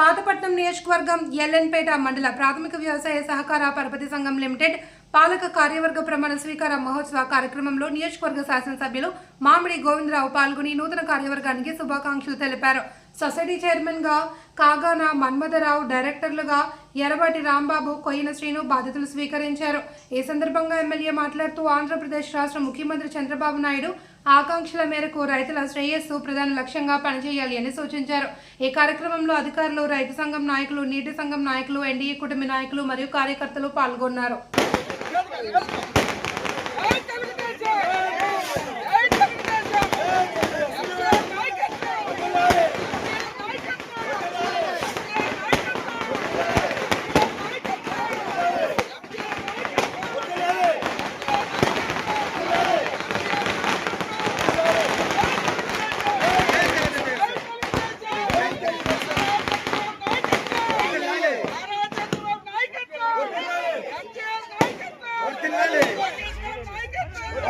పాతపట్నం నియోజకవర్గం ఎల్ఎన్పేట మండల ప్రాథమిక వ్యవసాయ సహకార పరపతి సంఘం లిమిటెడ్ పాలక కార్యవర్గ ప్రమాణ స్వీకార మహోత్సవ కార్యక్రమంలో నియోజకవర్గ శాసనసభ్యులు మామిడి గోవిందరావు పాల్గొని నూతన కార్యవర్గానికి శుభాకాంక్షలు తెలిపారు. సొసైటీ చైర్మన్గా కాగాన మన్మథరావు డైరెక్టర్లుగా ఎర్రబాటి రాంబాబు కొయ్యన శ్రీను బాధ్యతలు స్వీకరించారు. ఈ సందర్భంగా ఎమ్మెల్యే మాట్లాడుతూ ఆంధ్రప్రదేశ్ రాష్ట్ర ముఖ్యమంత్రి చంద్రబాబు నాయుడు ఆకాంక్షల మేరకు రైతుల శ్రేయస్సు ప్రధాన లక్ష్యంగా పనిచేయాలి అని సూచించారు. ఈ కార్యక్రమంలో అధికారులు రైతు సంఘం నాయకులు నీటి సంఘం నాయకులు ఎన్డీఏ కుటుంబ నాయకులు మరియు కార్యకర్తలు పాల్గొన్నారు.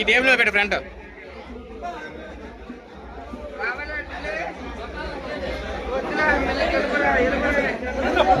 ఈ టేబుల్ పెట్టు ఫ్రంట్. తర్వాత